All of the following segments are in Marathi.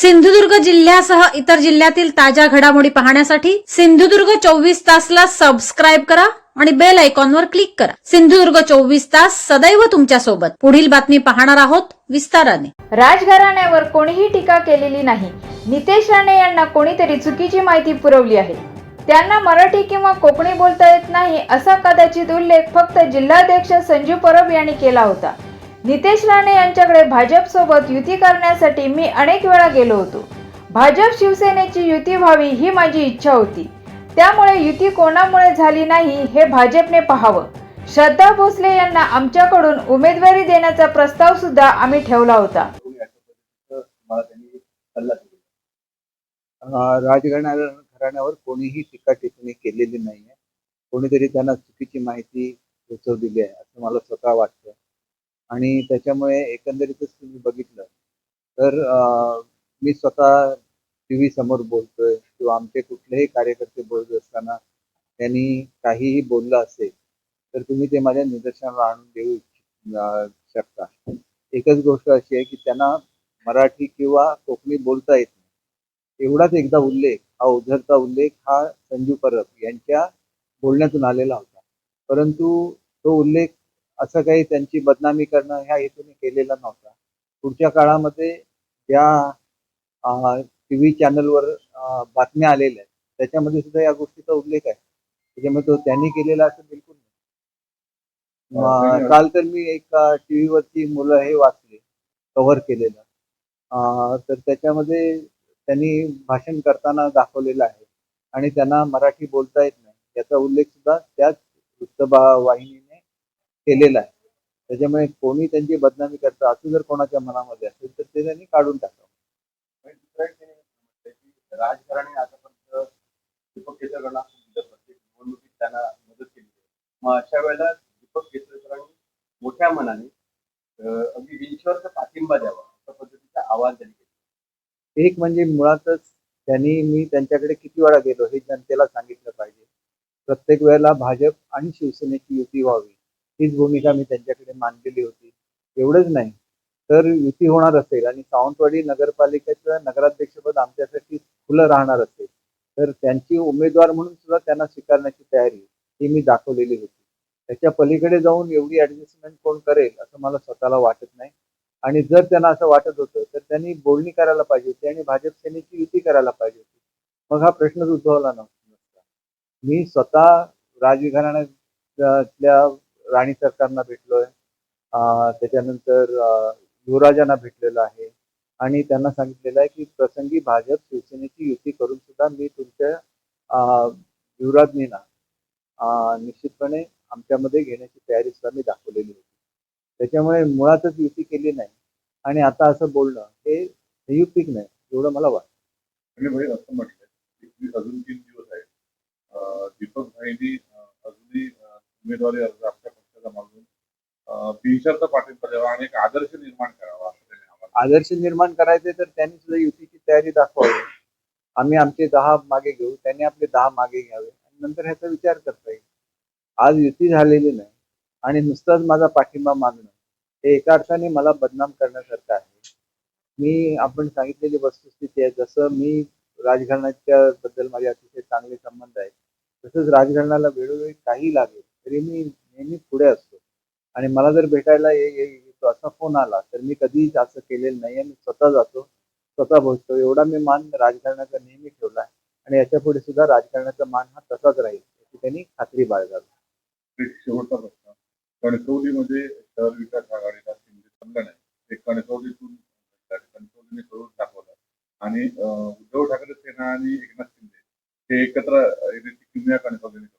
सिंधुदुर्ग जिल्ह्यासह इतर जिल्ह्यातील ताज्या घडामोडी पाहण्यासाठी सिंधुदुर्ग चोवीस तासला सबस्क्राईब करा आणि बेल आयकॉनवर क्लिक करा. सिंधुदुर्ग चोवीस तास सदैव तुमच्यासोबत. पुढील बातमी पाहणार आहोत विस्ताराने. राजघराण्यावर कोणीही टीका केलेली नाही. नितेश राणे यांना कोणीतरी चुकीची माहिती पुरवली आहे. त्यांना मराठी किंवा कोकणी बोलता येत नाही असा कदाचित उल्लेख फक्त जिल्हाध्यक्ष संजू परब यांनी केला होता. नितेश राणे यांच्याकडे भाजपसोबत युती करण्यासाठी मी अनेक वेळा गेलो होतो. भाजप शिवसेनेची युती व्हावी ही माझी इच्छा होती. त्यामुळे युती कोणामुळे झाली नाही हे भाजपने पाहावं. श्रद्धा भोसले यांना आमच्याकडून उमेदवारी देण्याचा प्रस्ताव सुद्धा आम्ही ठेवला होता. कोणी घराण्यावर कोणीही टीका टिप्पणी केलेली नाहीये. कोणीतरी त्यांना चुकीची माहिती पोचवलेली आहे असं मला स्वतः वाटतं. आणि त्याच्यामुळे एकंदरीतच तुम्ही बघितलं. तर मी स्वतः टी व्ही समोर बोलतोय किंवा आमचे कुठलेही कार्यकर्ते बोलत असताना त्यांनी काहीही बोललं असेल तर तुम्ही ते माझ्या निदर्शनाला आणून देऊ शकता. एकच गोष्ट अशी आहे की त्यांना मराठी किंवा कोकणी बोलता येत नाही. एवढाच एकदा उल्लेख हा उधरचा उल्लेख हा संजू परब यांच्या बोलण्यातून आलेला होता. परंतु तो उल्लेख असं काही त्यांची बदनामी करणं ह्या हेतूने केलेला नव्हता. पुढच्या काळामध्ये ज्या टी व्ही चॅनलवर बातम्या आलेल्या आहेत त्याच्यामध्ये सुद्धा या गोष्टीचा उल्लेख आहे. त्याच्यामुळे तो त्यांनी केलेला असं बिलकुल नाही. अं, काल तर मी एक टी वरती मुलं हे वाचले कव्हर केलेलं. तर त्याच्यामध्ये त्यांनी भाषण करताना दाखवलेलं आहे. आणि त्यांना मराठी बोलता येत नाही. याचा उल्लेख सुद्धा त्याच वाहिनीने केलेला आहे. त्याच्यामुळे कोणी त्यांची बदनामी करतं असं जर कोणाच्या मनामध्ये असेल तर ते त्यांनी काढून टाकावं. राजकारणी आतापर्यंत दीपक केसरकरांना प्रत्येक निवडणुकीत त्यांना मदत केली मग अशा वेळेला दीपक केसरकरांनी मोठ्या मनाने अगदी विंचवरचा पाठिंबा द्यावा अशा पद्धतीचा आवाज त्यांनी केला. एक म्हणजे मुळातच त्यांनी मी त्यांच्याकडे किती वेळा गेलो हे जनतेला सांगितलं पाहिजे. प्रत्येक वेळेला भाजप आणि शिवसेनेची युती व्हावी. हीच भूमिका मी त्यांच्याकडे मांडलेली होती. एवढंच नाही तर युती होणार असेल आणि सावंतवाडी नगरपालिकेचं नगराध्यक्षपद आमच्यासाठी खुलं राहणार असेल तर त्यांची उमेदवार म्हणून सुद्धा त्यांना स्वीकारण्याची तयारी ही मी दाखवलेली होती. त्याच्या पलीकडे जाऊन एवढी ऍडजस्टमेंट कोण करेल असं मला स्वतःला वाटत नाही. आणि जर त्यांना असं वाटत होतं तर त्यांनी बोलणी करायला पाहिजे होती आणि भाजप सेनेची युती करायला पाहिजे होती. मग हा प्रश्नच उद्भवला नव्हता. मी स्वतः राजघराण्यातल्या राणी सरकारना भेटलोय. त्याच्यानंतर युवराजांना भेटलेलं आहे. आणि त्यांना सांगितलेलं आहे की प्रसंगी भाजप शिवसेनेची युती करून सुद्धा मी तुमच्या युवराजनीना निश्चितपणे आमच्यामध्ये घेण्याची तयारी सुद्धा मी दाखवलेली होती. त्याच्यामुळे मुळातच युती केली नाही. आणि आता असं बोलणं हे संयुक्तिक नाही एवढं मला वाटतं. भाई असं म्हटलं अजून तीन दिवस आहेत. दीपक भाईंनी अजूनही उमेदवारी अर्ज आपल्या पक्षाचा बिनशर्त पाठिंबा द्यावा आणि एक आदर्श निर्माण करावा असं त्यांनी आम्हाला आदर्श निर्माण करायचे तर त्यांनी सुद्धा युतीची तयारी दाखवावी. आम्ही आमचे दहा मागे घेऊ त्यांनी आपले दहा मागे घ्यावे. आणि नंतर ह्याचा विचार करता येईल. आज युती झालेली नाही आणि नुसताच माझा पाठिंबा मागणं हे एका अर्थाने मला बदनाम करण्यासारखं आहे. मी आपण सांगितलेली वस्तुस्थिती आहे जसं मी राजघराण्याच्या बद्दल माझे अतिशय चांगले संबंध आहेत तसंच राजघराण्याला वेळोवेळी काही लागेल तरी मी नेहमी पुढे असतो. आणि मला जर भेटायला ये- ये- येतो असा फोन आला तर मी कधीच असं केलेलं नाही मी स्वतः जातो स्वतः पोहोचतो. एवढा मी मान राजकारणाचा नेहमी ठेवला आहे. आणि याच्यापुढे सुद्धा राजकारणाचा मान हा तसाच राहील याची त्यांनी खात्री बाळगावी. एक शेवटचा प्रश्न. कणकवलीमध्ये शहर विकास आघाडीला शिंदे चाललं नाही. ते कणकवलीतून कणकवलीने करून दाखवलं. आणि उद्धव ठाकरे सेना आणि एकनाथ शिंदे हे एकत्र येण्याची किमया कणकवलीने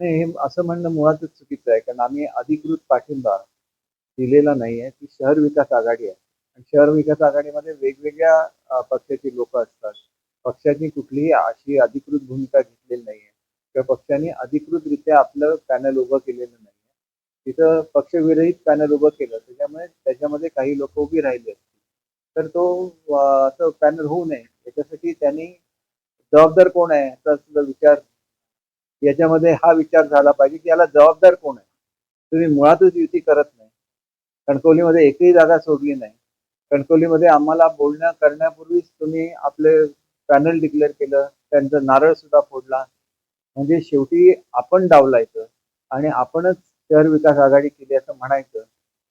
नाही हे असं म्हणणं मुळातच चुकीचं आहे. कारण आम्ही अधिकृत पाठिंबा दिलेला नाही आहे ती शहर विकास आघाडी आहे. आणि शहर विकास आघाडीमध्ये वेगवेगळ्या पक्षाची लोक असतात. पक्षाची कुठलीही अशी अधिकृत भूमिका घेतलेली नाही आहे किंवा पक्षाने अधिकृतरित्या आपलं पॅनल उभं केलेलं नाही तिथं पक्षविरहित पॅनल उभं केलं त्याच्यामुळे त्याच्यामध्ये काही लोक उभी राहिली असतील. तर तो असं पॅनल होऊ नये. याच्यासाठी त्यांनी जबाबदार कोण आहे? याचा सुद्धा विचार याच्यामध्ये हा विचार झाला पाहिजे की याला जबाबदार कोण आहे? तुम्ही मुळातच युती करत नाही. कणकवलीमध्ये एकही जागा सोडली नाही. कणकवलीमध्ये आम्हाला बोलण्या करण्यापूर्वीच तुम्ही आपले पॅनल डिक्लेअर केलं त्यांचं नारळ सुद्धा फोडला. म्हणजे शेवटी आपण डावलायचं आणि आपणच शहर विकास आघाडी केली असं म्हणायचं.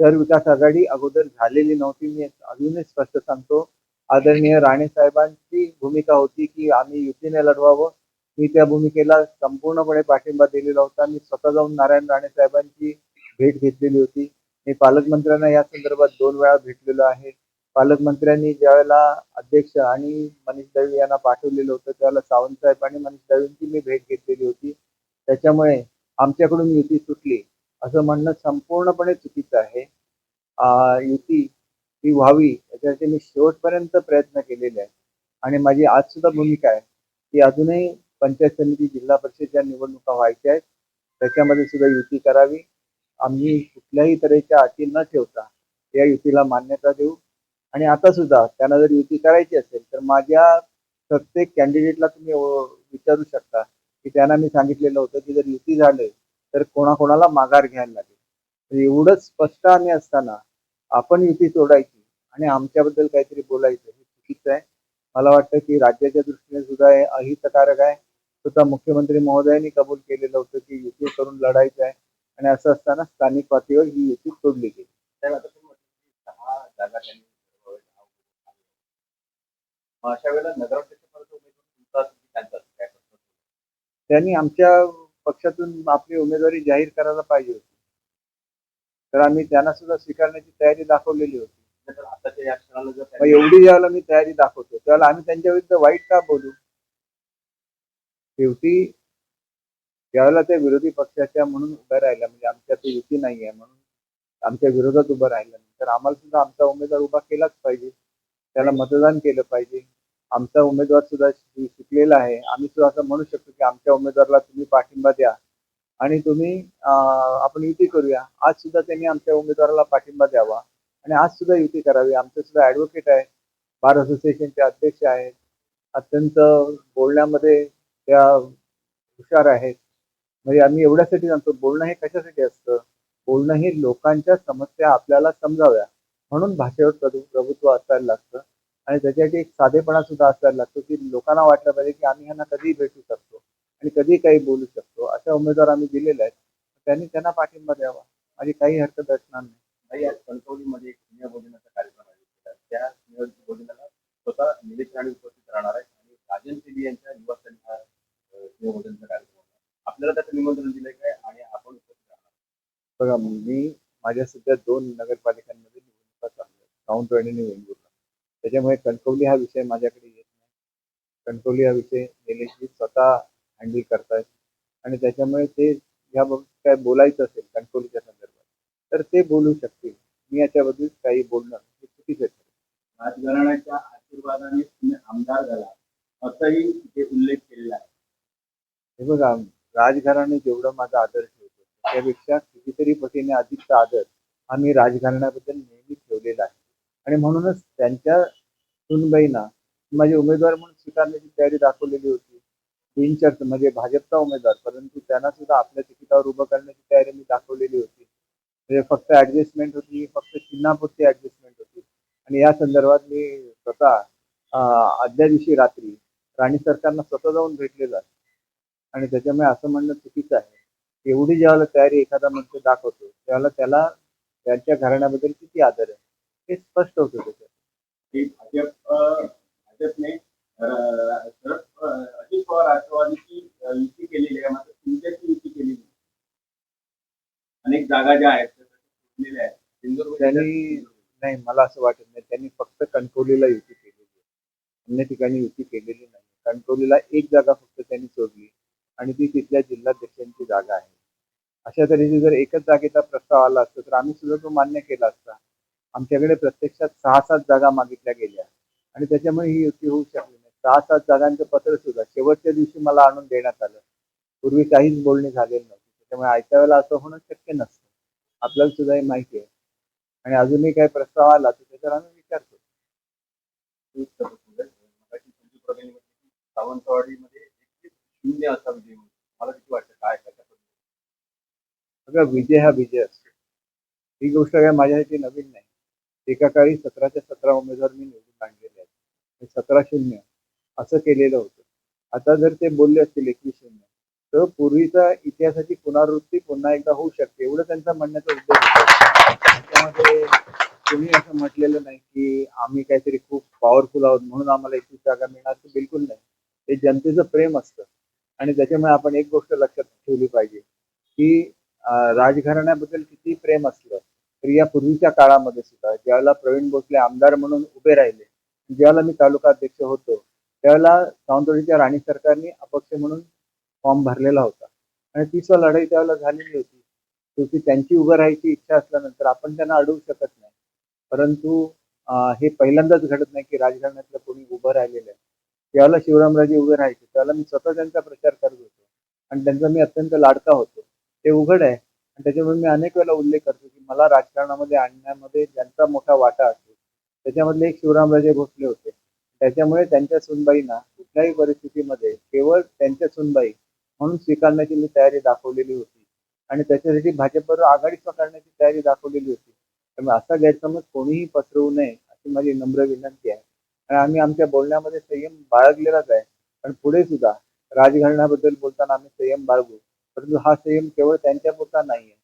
शहर विकास आघाडी अगोदर झालेली नव्हती मी अजूनही स्पष्ट सांगतो. आदरणीय राणे साहेबांची भूमिका होती की आम्ही युतीने लढवावं मी त्या भूमिकेला संपूर्णपणे पाठिंबा दिलेला होता. मी स्वतः जाऊन नारायण राणे साहेबांची भेट घेतलेली होती. मी पालकमंत्र्यांना या संदर्भात दोन वेळा भेटलेलो आहे. पालकमंत्र्यांनी ज्यावेळेला अध्यक्ष आणि मनीष दळवी यांना पाठवलेलं होतं त्यावेळेला सावंत साहेब आणि मनीष दळवींची मी भेट घेतलेली होती. त्याच्यामुळे आमच्याकडून युती सुटली. असं म्हणणं संपूर्णपणे चुकीचं आहे. युती ही व्हावी याच्यासाठी मी शेवटपर्यंत प्रयत्न केलेले आहे. आणि माझी आज सुद्धा भूमिका आहे. की अजूनही पंचायत समिती जिल्हा परिषदच्या निवडणुका व्हायच्या आहेत. त्याच्यामध्ये सुद्धा युती करावी. आम्ही कुठल्याही तऱ्हेच्या अटी न ठेवता या युतीला मान्यता देऊ. आणि आता सुद्धा त्यांना जर युती करायची असेल तर माझ्या प्रत्येक कॅन्डिडेटला तुम्ही विचारू शकता की त्यांना मी सांगितलेलं होतं की जर युती झाले तर कोणाकोणाला माघार घ्यायला लागेल. तर एवढंच स्पष्ट आम्ही असताना आपण युती सोडायची आणि आमच्याबद्दल काहीतरी बोलायचं हे चुकीचं आहे. मला वाटतं की राज्याच्या दृष्टीने सुद्धा हे अहितकारक आहे. स्वतः मुख्यमंत्री महोदयांनी कबूल केलेलं होतं की युती करून लढायचं आहे. आणि असं असताना स्थानिक पातळीवर ही युती सोडली गेली. त्यांनी आमच्या पक्षातून आपली उमेदवारी जाहीर करायला पाहिजे होती. तर आम्ही त्यांना सुद्धा स्वीकारण्याची तयारी दाखवलेली होती. एवढी ज्यावेळेला मी तयारी दाखवतो त्यावेळेला आम्ही त्यांच्या विरुद्ध वाईट का बोलू? शेवटी ज्यावेळेला त्या विरोधी पक्षाच्या म्हणून उभ्या राहिल्या म्हणजे आमच्या ते युती नाही आहे म्हणून आमच्या विरोधात उभं राहिल्यानंतर आम्हाला सुद्धा आमचा उमेदवार उभा केलाच पाहिजे. त्याला मतदान केलं पाहिजे. आमचा उमेदवार सुद्धा शिकलेला आहे. आम्ही सुद्धा असं म्हणू शकतो की आमच्या उमेदवाराला तुम्ही पाठिंबा द्या. आणि तुम्ही आपण युती करूया. आज सुद्धा त्यांनी आमच्या उमेदवाराला पाठिंबा द्यावा. आणि आज सुद्धा युती करावी. आमचे सुद्धा ऍडव्होकेट आहे. बार असोसिएशनचे अध्यक्ष आहेत. अत्यंत बोलण्यामध्ये त्या हुशार आहेत. म्हणजे आम्ही एवढ्यासाठी जाणतो बोलणं हे कशासाठी असतं? बोलणं हे लोकांच्या समस्या आपल्याला समजाव्या. म्हणून भाषेवर प्रभु- प्रभुत्व असायला लागतं. आणि त्याच्यासाठी एक साधेपणा सुद्धा असायला लागतो की लोकांना वाटलं पाहिजे की आम्ही ह्यांना कधीही भेटू शकतो आणि कधी काही बोलू शकतो. अशा उमेदवार आम्ही दिलेले आहेत. त्यांनी त्यांना पाठिंबा द्यावा. माझी काही हरकत असणार नाही. भाई आज कणकवलीमध्ये एक स्नेहभोजनाचा कार्यक्रम आयोजित केला. त्या स्नेहभोजनाला स्वतः निलेश राणे उपस्थित राहणार आहेत. आणि राजन सेबी यांच्या निवासस्थानी हा अ, कार्यक्रम आपल्याला त्याचं निमंत्रण दिलंय काय? आणि आपण उपस्थित राहणार बघा मी माझ्या सध्या दोन नगरपालिकांमध्ये निवडणुका चालल्या आहेत. सावंतवाडी आणि वेंगुर्ला. त्याच्यामुळे कणकवली हा विषय माझ्याकडे येत नाही. कणकवली हा विषय निलेशजी स्वतः हँडल करतायत. आणि त्याच्यामुळे ते याबाबत काय बोलायचं असेल कणकवलीच्या संदर्भात तर ते बोलू शकतील. मी याच्याबद्दल काही बोलणं हे चुकीचं राजघराण्याच्या आशीर्वादाने तुम्ही आमदार झाला. असंही तिथे उल्लेख केलेला आहे. हे बघा राजघराणे जेवढं माझा आदर ठेवतो त्यापेक्षा कितीतरी पटीने अधिकचा आदर हा मी राजघराण्याबद्दल नेहमी ठेवलेला आहे. आणि म्हणूनच त्यांच्या सुनबाईंना माझे उमेदवार म्हणून स्वीकारण्याची तयारी दाखवलेली होती. बिनचर्च म्हणजे भाजपचा उमेदवार परंतु त्यांना सुद्धा आपल्या तिकिटावर उभं करण्याची तयारी मी दाखवलेली होती. म्हणजे फक्त ऍडजस्टमेंट होती फक्त चिन्हापुरती ऍडजस्टमेंट होती. आणि या संदर्भात मी स्वतः आदल्या दिवशी रात्री राणी सरकारना स्वतः जाऊन भेटलेलं आहे. आणि त्याच्यामुळे असं म्हणणं चुकीचं आहे. एवढी ज्यावेळेला तयारी एखादा मनुष्य दाखवतो त्यावेळेला त्याला त्यांच्या घराण्याबद्दल किती आदर आहे? हे स्पष्ट होतं त्याच्यात. की भाजप भाजपने शरद अजित पवार राष्ट्रवादीची युती केलेली आहे मात्र तुमच्याची युती केलेली अनेक जागा ज्या आहेत त्या त्यांनी नाही मला असं वाटत नाही. त्यांनी फक्त कणकवलीला युती केलेली आहे. अन्य ठिकाणी युती केलेली नाही. कणकवलीला एक जागा फक्त त्यांनी सोडली. आणि ती तिथल्या जिल्हाध्यक्षांची जागा आहे. अशा तऱ्हेची जर एकच जागेचा प्रस्ताव आला असता तर आम्ही सुद्धा तो मान्य केला असता. आमच्याकडे प्रत्यक्षात सहा सात जागा मागितल्या गेल्या. आणि त्याच्यामुळे ही युती होऊ शकली नाही. सहा सात जागांचं पत्र सुद्धा शेवटच्या दिवशी मला आणून देण्यात आलं. पूर्वी काहीच बोलणी झालेली नव्हती. त्याच्यामुळे आयत्या वेळेला असं होणं शक्य नसतं. आपल्याला सुद्धा हे माहिती आहे. आणि अजूनही काही प्रस्ताव आला तर त्याच्यावर आम्ही विचारतो सावंतवाडी शून्य असा विजय होईल मला किती वाटतं काय कशा पद्धतीने विजय हा विजय असतो. ही गोष्ट काय माझ्यासाठी नवीन नाही. एका काळी सतराच्या सतरा उमेदवार मी निवडून आणलेले आहेत. सतरा शून्य असं केलेलं होतं. आता जर ते बोलले असतील एकवीस शून्य तर पूर्वीचा इतिहासाची पुनरावृत्ती पुन्हा एकदा होऊ शकते एवढं त्यांचा म्हणण्याचा उद्देश होता. त्याच्यामध्ये तुम्ही असं म्हटलेलं नाही की आम्ही काहीतरी खूप पॉवरफुल आहोत म्हणून आम्हाला एकवीस जागा मिळणार बिलकुल नाही. ते जनतेचं प्रेम असतं. आणि त्याच्यामुळे आपण एक गोष्ट लक्षात ठेवली पाहिजे की राजघराण्याबद्दल किती प्रेम असलं तरी या पूर्वीच्या काळामध्ये सुद्धा ज्यावेळेला प्रवीण भोसले आमदार म्हणून उभे राहिले ज्यावेळेला मी तालुका अध्यक्ष होतो त्यावेळेला सावंतवाडीच्या राणी सरकारने अपक्ष म्हणून फॉर्म भरलेला होता. आणि तीच लढाई त्यावेळेला झालेली होती. शेवटी त्यांची उभं राहायची इच्छा असल्यानंतर आपण त्यांना अडवू शकत नाही. परंतु हे पहिल्यांदाच घडत नाही की राजघराण्यातलं कोणी उभं राहिलेलं आहे. त्यावेळेला शिवरामराजे उभे राहायचे त्याला मी स्वतः त्यांचा प्रचार करत होतो. आणि त्यांचा मी अत्यंत लाडका होतो. ते उघड आहे. आणि त्याच्यामुळे मी अनेक वेळेला उल्लेख करतो की मला राजकारणामध्ये आणण्यामध्ये ज्यांचा मोठा वाटा असेल त्याच्यामधले एक शिवरामराजे भोसले होते. त्याच्यामुळे त्यांच्या सुनबाईंना कुठल्याही परिस्थितीमध्ये केवळ त्यांच्या सुनबाई म्हणून स्वीकारण्याची मी तयारी दाखवलेली होती. आणि त्याच्यासाठी भाजपबरोबर आघाडी स्वीकारण्याची तयारी दाखवलेली होती. त्यामुळे असा गैरसमज कोणीही पसरवू नये अशी माझी नम्र विनंती आहे. आणि आम्ही आमच्या बोलण्यामध्ये संयम बाळगलेलाच आहे. पण पुढे सुद्धा राजघराण्याबद्दल बोलताना आम्ही संयम बाळगू. परंतु हा संयम केवळ त्यांच्यापुरता नाही आहे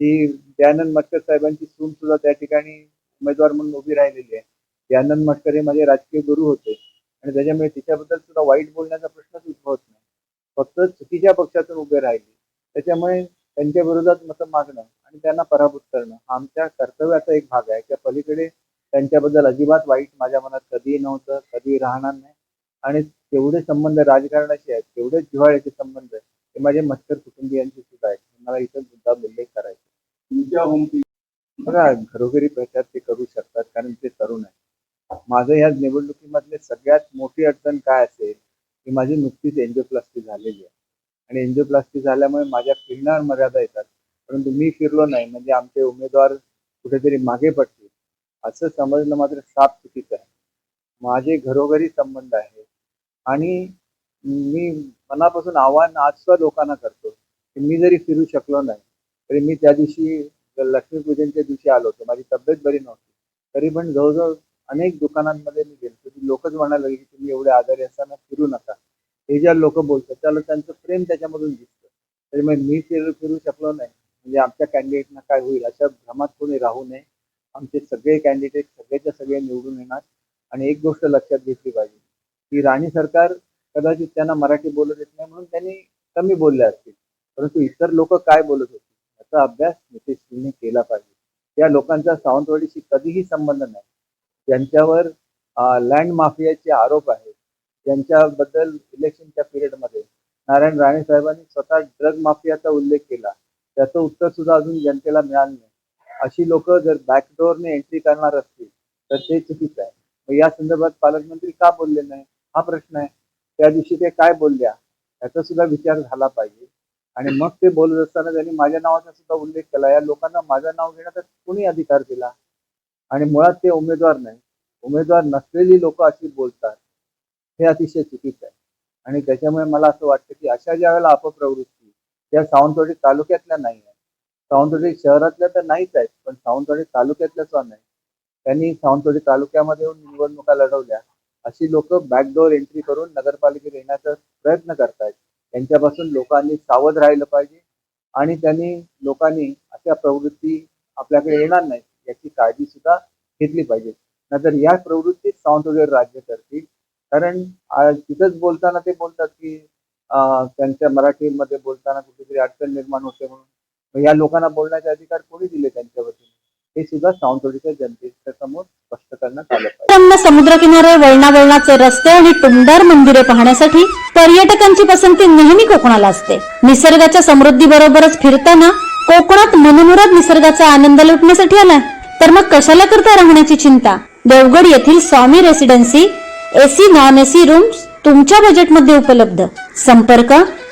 ती दयानंद मटकर साहेबांची सून सुद्धा त्या ठिकाणी उमेदवार म्हणून उभी राहिलेली आहे. दयानंद मटकर हे माझे राजकीय गुरु होते. आणि त्याच्यामुळे तिच्याबद्दल सुद्धा वाईट बोलण्याचा प्रश्नच उद्भवत नाही. फक्त चुकीच्या पक्षातून उभे राहिले. त्याच्यामुळे त्यांच्या विरोधात मतं मागणं आणि त्यांना पराभूत करणं हा आमच्या कर्तव्याचा एक भाग आहे. त्या पलीकडे त्यांच्याबद्दल अजिबात वाईट माझ्या मनात कधीही नव्हतं कधीही राहणार नाही. आणि तेवढे संबंध राजकारणाशी आहेत तेवढे जिव्हाळ्याचे संबंध आहेत ते माझे मस्कर कुटुंबियांचे सुद्धा आहेत. मला इथं मुद्दा उल्लेख करायचा बघा घरोघरी प्रचार ते करू शकतात कारण ते तरुण आहे माझं या निवडणुकीमधले सगळ्यात मोठी अडचण काय असेल की माझी नुकतीच एन्जिओप्लास्टी झालेली आहे. आणि एन्जिओप्लास्टी झाल्यामुळे माझ्या फिरण्यावर मर्यादा येतात. परंतु मी फिरलो नाही म्हणजे आमचे उमेदवार कुठेतरी मागे पडतील असं समजणं मात्र साप चुकीचं आहे. माझे घरोघरी संबंध आहे आणि मी मनापासून आव्हान आजच्या लोकांना करतो की मी जरी फिरू शकलो नाही तरी मी त्या दिवशी लक्ष्मीपूजनच्या दिवशी आलो होतो. माझी तब्येत बरी नव्हती. तरी पण जवळजवळ अनेक दुकानांमध्ये मी गेलो ती लोकच म्हणायला लागली की तुम्ही एवढे आजारी असताना फिरू नका. हे ज्या लोक बोलतात त्याला त्यांचं प्रेम त्याच्यामधून दिसतं. त्याच्यामुळे मी फिरू फिरू शकलो नाही. म्हणजे आमच्या कॅन्डिडेटना काय होईल अशा भ्रमात कोणी राहू नये. आमचे सगळे कॅन्डिडेट सगळेच्या सगळे निवडून येणार. आणि एक गोष्ट लक्षात घेतली पाहिजे की राणी सरकार कदाचित त्यांना मराठी बोलत येत नाही म्हणून त्यांनी कमी बोलले असतील. परंतु इतर लोक काय बोलत होते याचा अभ्यास नितीशजींनी केला पाहिजे. त्या लोकांचा सावंतवाडीशी कधीही संबंध नाही. त्यांच्यावर लँड माफियाचे आरोप आहेत. त्यांच्याबद्दल इलेक्शनच्या पिरियडमध्ये नारायण राणे साहेबांनी स्वतः ड्रग माफियाचा उल्लेख केला. त्याचं उत्तर सुद्धा अजून जनतेला मिळालं नाही. अशी लोक जर बॅकडोअरने एंट्री करणार असतील तर ते चुकीचं आहे. मग या संदर्भात पालकमंत्री का बोलले नाही? हा प्रश्न आहे. त्या दिवशी ते काय बोलल्या? याचा सुद्धा विचार झाला पाहिजे. आणि मग ते बोलत असताना त्यांनी माझ्या नावाचा सुद्धा उल्लेख केला. या लोकांना माझं नाव घेण्याचा कोणी अधिकार दिला? आणि मुळात ते उमेदवार नाही. उमेदवार नसलेली लोक अशी बोलतात. हे अतिशय चुकीचं आहे. आणि त्याच्यामुळे मला असं वाटतं की अशा ज्या वेळेला अपप्रवृत्ती त्या सावंतवाडी तालुक्यातल्या नाही आहेत. सावंतवाडी शहरातल्या तर नाहीच आहेत पण सावंतवाडी तालुक्यातल्या पण नाही त्यांनी सावंतवाडी तालुक्यामध्ये येऊन निवडणुका लढवल्या. अशी लोक बॅकडोर एंट्री करून नगरपालिकेत येण्याचा प्रयत्न करतायत. त्यांच्यापासून लोकांनी सावध राहिलं पाहिजे आणि त्यांनी लोकांनी अशा प्रवृत्ती आपल्याकडे येणार नाही याची काळजी सुद्धा घेतली पाहिजे. नाहीतर या प्रवृत्तीत सावंतवाडीवर राज्य करतील. कारण तिथंच बोलताना ते बोलतात की त्यांच्या मराठीमध्ये बोलताना कुठेतरी अडचण निर्माण होते म्हणून या लोकांना बोलण्याचे अधिकार कोणी दिले त्यांच्या वतीने हे सुद्धा सावंतवाडीच्या जनतेच्या समोर स्पष्ट करण्यात आलं पाहिजे. रम्य वळणावळणाचे रस्ते आणि टुमदार मंदिरे पाहण्यासाठी पर्यटकांची पसंती नेहमी कोकणाला असते. निसर्गाच्या समृद्धी बरोबरच फिरताना कोकणात मनमुराद निसर्गाचा आनंद लुटण्यासाठी आलाय. तर मग कशाला करता राहण्याची चिंता? देवगड येथील Swami residency AC non AC rooms तुमच्या बजेटमध्ये उपलब्ध. संपर्क